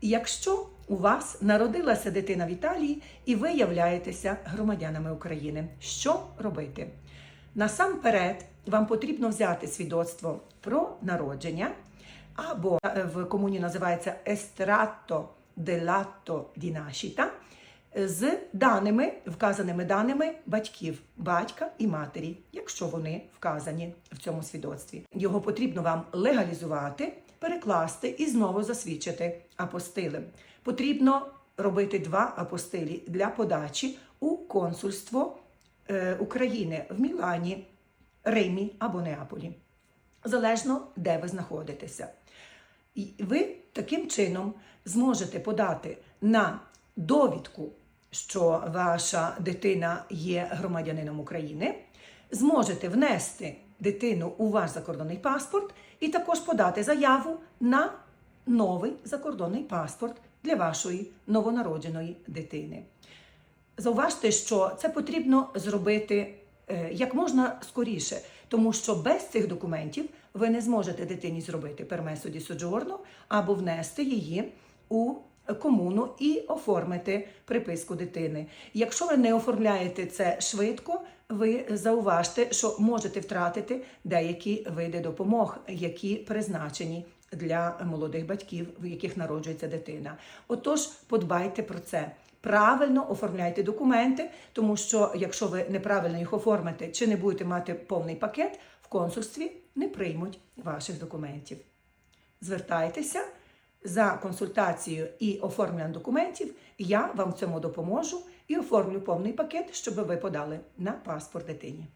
якщо у вас народилася дитина в Італії і ви являєтеся громадянами України, що робити? Насамперед, вам потрібно взяти свідоцтво про народження, або е, в комуні називається естратто делатто di з даними, вказаними даними батьків, батька і матері, якщо вони вказані в цьому свідоцтві. Його потрібно вам легалізувати, перекласти і знову засвідчити апостилем. Потрібно робити два апостилі для подачі у консульство е, України в Мілані, Римі або Неаполі, залежно де ви знаходитеся. І ви таким чином зможете подати на довідку, що ваша дитина є громадянином України, зможете внести дитину у ваш закордонний паспорт і також подати заяву на новий закордонний паспорт для вашої новонародженої дитини. Зауважте, що це потрібно зробити е, як можна скоріше, тому що без цих документів ви не зможете дитині зробити пермесо ді соджорно або внести її у комуну і оформити приписку дитини. Якщо ви не оформляєте це швидко, ви зауважте, що можете втратити деякі види допомог, які призначені для молодих батьків, в яких народжується дитина. Отож, подбайте про це. Правильно оформляйте документи, тому що якщо ви неправильно їх оформите чи не будете мати повний пакет, в консульстві не приймуть ваших документів. Звертайтеся за консультацією і оформленням документів. Я вам в цьому допоможу і оформлю повний пакет, щоб ви подали на паспорт дитині.